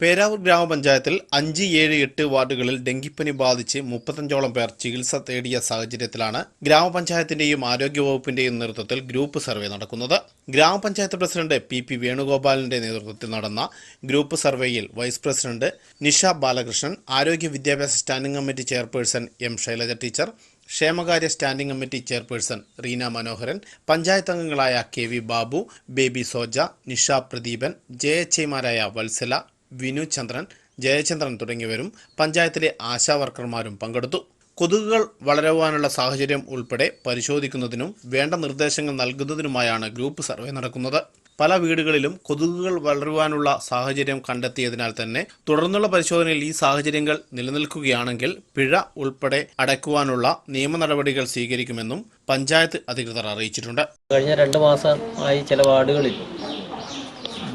പേരാവൂർ ഗ്രാമപഞ്ചായത്തിൽ അഞ്ച് ഏഴ് എട്ട് വാർഡുകളിൽ ഡെങ്കിപ്പനി ബാധിച്ച് മുപ്പത്തഞ്ചോളം പേർ ചികിത്സ തേടിയ സാഹചര്യത്തിലാണ് ഗ്രാമപഞ്ചായത്തിന്റെയും ആരോഗ്യവകുപ്പിന്റെയും നേതൃത്വത്തിൽ ഗ്രൂപ്പ് സർവേ നടക്കുന്നത്. ഗ്രാമപഞ്ചായത്ത് പ്രസിഡന്റ് പി പി വേണുഗോപാലിന്റെ നേതൃത്വത്തിൽ നടന്ന ഗ്രൂപ്പ് സർവേയിൽ വൈസ് പ്രസിഡന്റ് നിഷ ബാലകൃഷ്ണൻ ആരോഗ്യ വിദ്യാഭ്യാസ standing committee chairperson M Shailaja teacher ക്ഷേമകാര്യ standing committee chairperson Reena Manoharan panchayat അംഗങ്ങളായ K V Babu Baby Soja Nisha Pradeepan J H ഐമാരായ വത്സല വിനു ചന്ദ്രൻ ജയചന്ദ്രൻ തുടങ്ങിയവരും പഞ്ചായത്തിലെ ആശാവർക്കർമാരും പങ്കെടുത്തു. കൊതുകുകൾ വളരുവാനുള്ള സാഹചര്യം ഉൾപ്പെടെ പരിശോധിക്കുന്നതിനും വേണ്ട നിർദ്ദേശങ്ങൾ നൽകുന്നതിനുമായാണ് ഗ്രൂപ്പ് സർവേ നടക്കുന്നത്. പല വീടുകളിലും കൊതുകുകൾ വളരുവാനുള്ള സാഹചര്യം കണ്ടെത്തിയതിനാൽ തന്നെ തുടർന്നുള്ള പരിശോധനയിൽ ഈ സാഹചര്യങ്ങൾ നിലനിൽക്കുകയാണെങ്കിൽ പിഴ ഉൾപ്പെടെ അടയ്ക്കുവാനുള്ള നിയമ നടപടികൾ സ്വീകരിക്കുമെന്നും പഞ്ചായത്ത് അധികൃതർ അറിയിച്ചിട്ടുണ്ട്. കഴിഞ്ഞ രണ്ട് മാസമായി ചില വാർഡുകളിൽ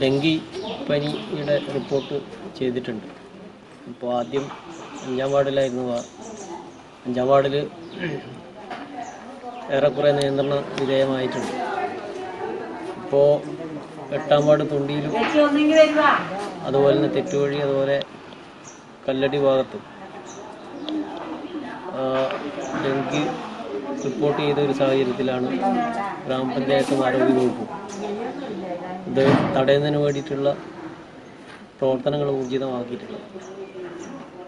ഡെങ്കി പനിയുടെ റിപ്പോർട്ട് ചെയ്തിട്ടുണ്ട്. അപ്പോൾ ആദ്യം അഞ്ചാം വാർഡിലായിരുന്നു അഞ്ചാം വാർഡിൽ ഏറെക്കുറെ നിയന്ത്രണ വിധേയമായിട്ടുണ്ട്. ഇപ്പോൾ എട്ടാം വാർഡ് തൊണ്ടിയിലും അതുപോലെ തന്നെ തെറ്റുവഴി അതുപോലെ കല്ലടി ഭാഗത്തും ഡെങ്കി റിപ്പോർട്ട് ചെയ്ത ഒരു സാഹചര്യത്തിലാണ് ഗ്രാമപഞ്ചായത്തും ആരോഗ്യവകുപ്പും ഇത് തടയുന്നതിന് വേണ്ടിയിട്ടുള്ള പ്രവർത്തനങ്ങൾ ഊർജിതമാക്കിയിട്ടുള്ളത്.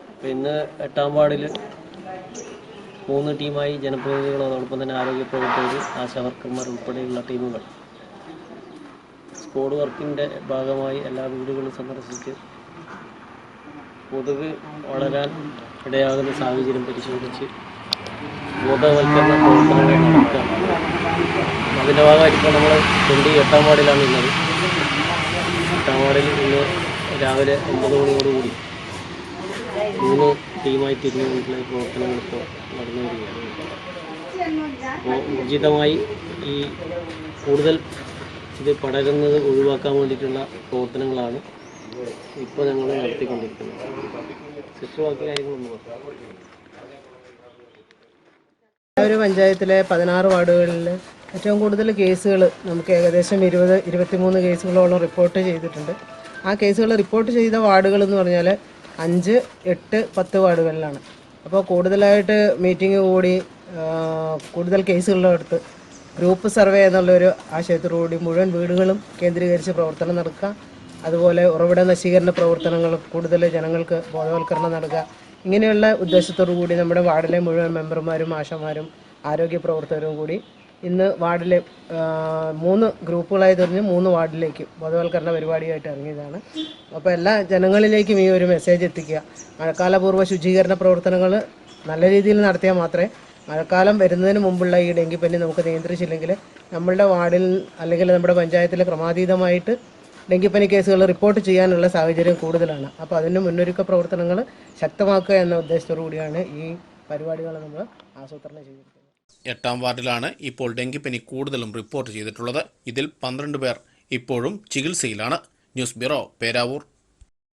അപ്പം ഇന്ന് എട്ടാം വാർഡിൽ മൂന്ന് ടീമായി ജനപ്രതിനിധികൾ അതോടൊപ്പം തന്നെ ആരോഗ്യ പ്രവർത്തകർ ആശാ വർക്കർമാർ ഉൾപ്പെടെയുള്ള ടീമുകൾ. സ്കോഡ് വർക്കിന്റെ ഭാഗമായി എല്ലാ വീടുകളും സന്ദർശിച്ച് കൊതുക് വളരാൻ ഇടയാകുന്ന സാഹചര്യം പരിശോധിച്ച് ബോധവൽക്കരണ പ്രവർത്തനങ്ങൾ നടത്തുക. അതിന്റെ ഭാഗമായിട്ട് നമ്മൾ തൊണ്ടി എട്ടാം വാർഡിലാണ് ഉള്ളത് എട്ടാം വാർഡിൽ ഇന്ന് രാവിലെ ഒമ്പത് മണിയോടുകൂടി മൂന്ന് ടീമായി തിരിഞ്ഞുകൊണ്ടുള്ള പ്രവർത്തനങ്ങൾ ഇപ്പോൾ നടന്നു വരികയാണ്. അപ്പോൾ ഊർജിതമായി ഈ കൂടുതൽ ഇത് പടരുന്നത് ഒഴിവാക്കാൻ വേണ്ടിയിട്ടുള്ള പ്രവർത്തനങ്ങളാണ് ഇപ്പോൾ ഞങ്ങൾ നടത്തിക്കൊണ്ടിരിക്കുന്നത്. സിസ്റ്റർ ബാക്കി കാര്യങ്ങളൊന്നും ഒരു പഞ്ചായത്തിലെ പതിനാറ് വാർഡുകളിൽ ഏറ്റവും കൂടുതൽ കേസുകൾ നമുക്ക് ഏകദേശം ഇരുപത് ഇരുപത്തിമൂന്ന് കേസുകളോളം റിപ്പോർട്ട് ചെയ്തിട്ടുണ്ട്. ആ കേസുകൾ റിപ്പോർട്ട് ചെയ്ത വാർഡുകൾ എന്ന് പറഞ്ഞാൽ അഞ്ച് എട്ട് പത്ത് വാർഡുകളിലാണ്. അപ്പോൾ കൂടുതലായിട്ട് മീറ്റിംഗ് കൂടി കൂടുതൽ കേസുകളെടുത്ത് ഗ്രൂപ്പ് സർവേ എന്നുള്ളൊരു ആശയത്തോടുകൂടി മുഴുവൻ വീടുകളും കേന്ദ്രീകരിച്ച് പ്രവർത്തനം നടക്കുക. അതുപോലെ ഉറവിട നശീകരണ പ്രവർത്തനങ്ങൾ കൂടുതൽ ജനങ്ങൾക്ക് ബോധവൽക്കരണം നൽകുക. ഇങ്ങനെയുള്ള ഉദ്ദേശത്തോടു കൂടി നമ്മുടെ വാർഡിലെ മുഴുവൻ മെമ്പർമാരും ആശമാരും ആരോഗ്യ പ്രവർത്തകരും കൂടി ഇന്ന് വാർഡിലെ മൂന്ന് ഗ്രൂപ്പുകളായി തിരിഞ്ഞ് മൂന്ന് വാർഡിലേക്ക് ബോധവൽക്കരണ പരിപാടിയായിട്ട് ഇറങ്ങിയതാണ്. അപ്പോൾ എല്ലാ ജനങ്ങളിലേക്കും ഈ ഒരു മെസ്സേജ് എത്തിക്കുക. മഴക്കാലപൂർവ ശുചീകരണ പ്രവർത്തനങ്ങൾ നല്ല രീതിയിൽ നടത്തിയാൽ മാത്രമേ മഴക്കാലം വരുന്നതിന് മുമ്പുള്ള ഈ ഡെങ്കിപ്പനി നമുക്ക് നിയന്ത്രിച്ചില്ലെങ്കിൽ നമ്മളുടെ വാർഡിൽ അല്ലെങ്കിൽ നമ്മുടെ പഞ്ചായത്തിൽ ക്രമാതീതമായിട്ട് ഡെങ്കിപ്പനി കേസുകൾ റിപ്പോർട്ട് ചെയ്യാനുള്ള സാഹചര്യം കൂടുതലാണ്. അപ്പോൾ അതിന് മുന്നൊരുക്ക പ്രവർത്തനങ്ങൾ ശക്തമാക്കുക എന്ന ഉദ്ദേശത്തോടു കൂടിയാണ് ഈ പരിപാടികൾ നമ്മൾ ആസൂത്രണം ചെയ്തിരിക്കുന്നത്. എട്ടാം വാർഡിലാണ് ഇപ്പോൾ ഡെങ്കിപ്പനി കൂടുതലും റിപ്പോർട്ട് ചെയ്തിട്ടുള്ളത്. ഇതിൽ പന്ത്രണ്ട് പേർ ഇപ്പോഴും ചികിത്സയിലാണ്. News bureau Peravoor.